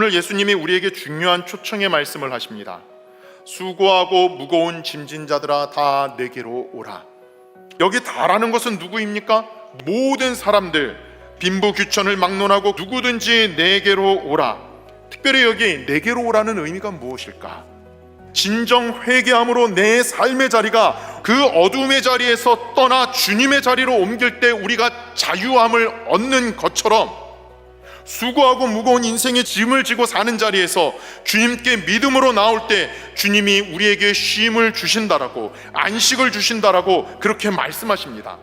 오늘 예수님이 우리에게 중요한 초청의 말씀을 하십니다. 수고하고 무거운 짐진 자들아 다 내게로 오라. 여기 다라는 것은 누구입니까? 모든 사람들 빈부 귀천을 막론하고 누구든지 내게로 오라. 특별히 여기 내게로 오라는 의미가 무엇일까? 진정 회개함으로 내 삶의 자리가 그 어둠의 자리에서 떠나 주님의 자리로 옮길 때 우리가 자유함을 얻는 것처럼 수고하고 무거운 인생의 짐을 지고 사는 자리에서 주님께 믿음으로 나올 때 주님이 우리에게 쉼을 주신다라고 안식을 주신다라고 그렇게 말씀하십니다.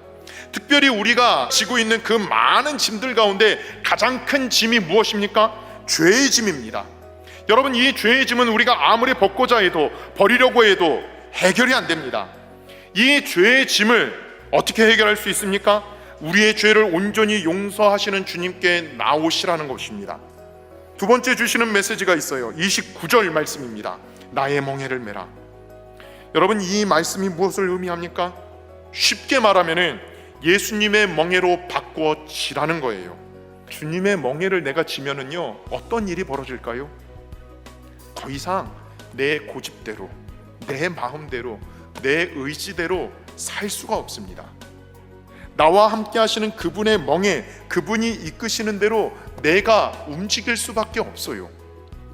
특별히 우리가 지고 있는 그 많은 짐들 가운데 가장 큰 짐이 무엇입니까? 죄의 짐입니다. 여러분 이 죄의 짐은 우리가 아무리 벗고자 해도 버리려고 해도 해결이 안 됩니다. 이 죄의 짐을 어떻게 해결할 수 있습니까? 우리의 죄를 온전히 용서하시는 주님께 나오시라는 것입니다. 두 번째 주시는 메시지가 있어요. 29절 말씀입니다. 나의 멍에를 메라. 여러분 이 말씀이 무엇을 의미합니까? 쉽게 말하면은 예수님의 멍에로 바꾸어 지라는 거예요. 주님의 멍에를 내가 지면은요 어떤 일이 벌어질까요? 더 이상 내 고집대로, 내 마음대로, 내 의지대로 살 수가 없습니다. 나와 함께 하시는 그분의 멍에 그분이 이끄시는 대로 내가 움직일 수밖에 없어요.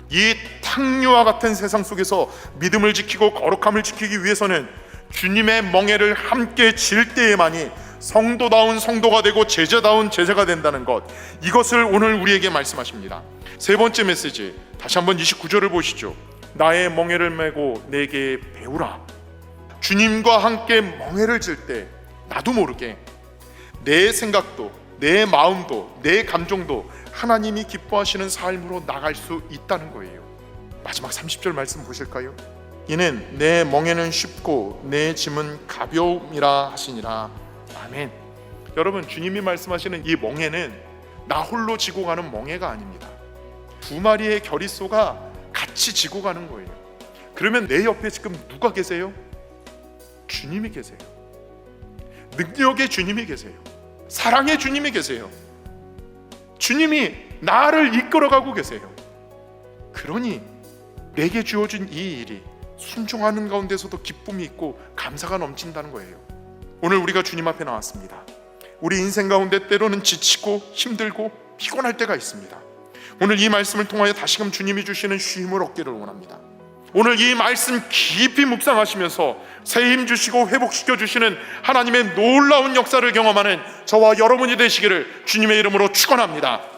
이 탕류와 같은 세상 속에서 믿음을 지키고 거룩함을 지키기 위해서는 주님의 멍에를 함께 질 때에만이 성도다운 성도가 되고 제자다운 제자가 된다는 것 이것을 오늘 우리에게 말씀하십니다. 세 번째 메시지 다시 한번 29절을 보시죠. 나의 멍에를 메고 내게 배우라. 주님과 함께 멍에를 질 때 나도 모르게 내 생각도 내 마음도 내 감정도 하나님이 기뻐하시는 삶으로 나갈 수 있다는 거예요. 마지막 30절 말씀 보실까요? 이는 내 멍에는 쉽고 내 짐은 가벼움이라 하시니라. 아멘. 여러분 주님이 말씀하시는 이 멍에는 나 홀로 지고 가는 멍에가 아닙니다. 두 마리의 결의소가 같이 지고 가는 거예요. 그러면 내 옆에 지금 누가 계세요? 주님이 계세요. 능력의 주님이 계세요. 사랑의 주님이 계세요. 주님이 나를 이끌어가고 계세요. 그러니 내게 주어진 이 일이 순종하는 가운데서도 기쁨이 있고 감사가 넘친다는 거예요. 오늘 우리가 주님 앞에 나왔습니다. 우리 인생 가운데 때로는 지치고 힘들고 피곤할 때가 있습니다. 오늘 이 말씀을 통하여 다시금 주님이 주시는 쉼을 얻기를 원합니다. 오늘 이 말씀 깊이 묵상하시면서 새 힘 주시고 회복시켜 주시는 하나님의 놀라운 역사를 경험하는 저와 여러분이 되시기를 주님의 이름으로 축원합니다.